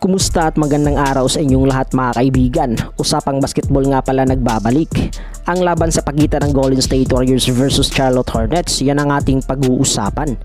Kumusta at magandang araw sa inyong lahat mga kaibigan. Usapang basketball nga pala nagbabalik. Ang laban sa pagitan ng Golden State Warriors versus Charlotte Hornets, yan ang ating pag-uusapan.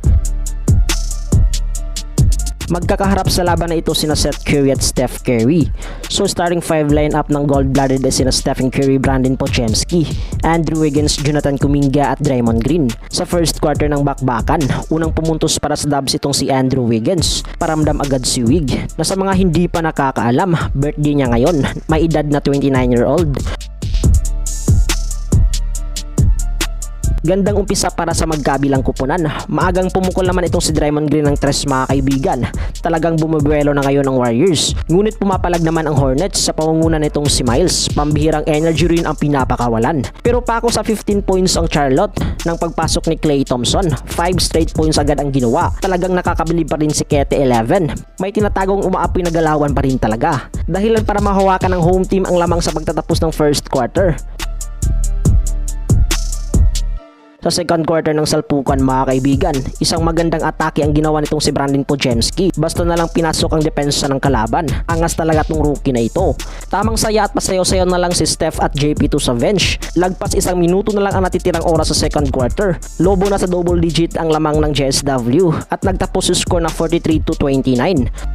Magkakaharap sa laban na ito sina Seth Curry at Steph Curry. So starting five lineup ng gold-blooded ay sina Stephen Curry, Brandon Pochemski, Andrew Wiggins, Jonathan Kuminga at Draymond Green. Sa first quarter ng bakbakan, unang pumuntos para sa Dubs itong si Andrew Wiggins. Paramdam agad si Wig na sa mga hindi pa nakakaalam, birthday niya ngayon, may edad na 29-year-old. Gandang umpisa para sa magkabilang kupunan. Maagang pumukol naman itong si Draymond Green ng tres mga kaibigan. Talagang bumubuelo na ngayon ang Warriors. Ngunit pumapalag naman ang Hornets sa pangunguna nitong si Miles. Pambihirang energy rin ang pinapakawalan. Pero pa ako sa 15 points ang Charlotte ng pagpasok ni Klay Thompson. 5 straight points agad ang ginawa. Talagang nakakabilib pa rin si Kete 11. May tinatagong umaapoy na galawan pa rin talaga. Dahilan para mahawakan ng home team ang lamang sa pagtatapos ng first quarter. Sa second quarter ng salpukan mga kaibigan, isang magandang atake ang ginawa nitong si Brandon Pojenski. Basta na lang pinasok ang depensa ng kalaban. Angas talaga tong rookie na ito. Tamang saya at pasayaw-sayaw na lang si Steph at JP2 sa bench. Lagpas isang minuto na lang ang natitirang oras sa second quarter. Lobo na sa double digit ang lamang ng JSW at nagtapos yung score na 43 to 29.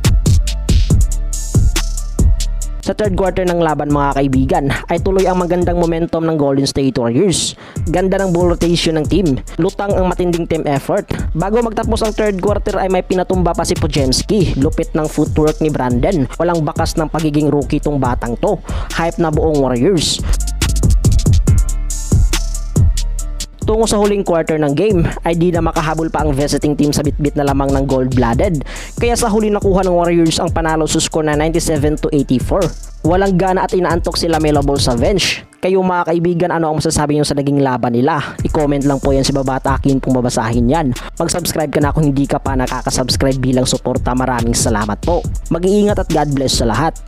Sa third quarter ng laban mga kaibigan ay tuloy ang magandang momentum ng Golden State Warriors. Ganda ng ball rotation ng team. Lutang ang matinding team effort. Bago magtapos ang third quarter ay may pinatumba pa si Pojenski. Lupit ng footwork ni Brandon. Walang bakas ng pagiging rookie tong batang to. Hype na buong Warriors. Tungo sa huling quarter ng game ay di na makahabol pa ang visiting team sa bitbit na lamang ng gold-blooded. Kaya sa huli nakuha ng Warriors ang panalo sa score na 97 to 84. Walang gana at inaantok sila Melo Ball sa bench. Kayo mga kaibigan, ano ang masasabi nyo sa naging laban nila? I-comment lang po yan sa baba at akin pong babasahin yan. Mag-subscribe ka na kung hindi ka pa nakaka-subscribe bilang suporta. Maraming salamat po. Mag-iingat at God bless sa lahat.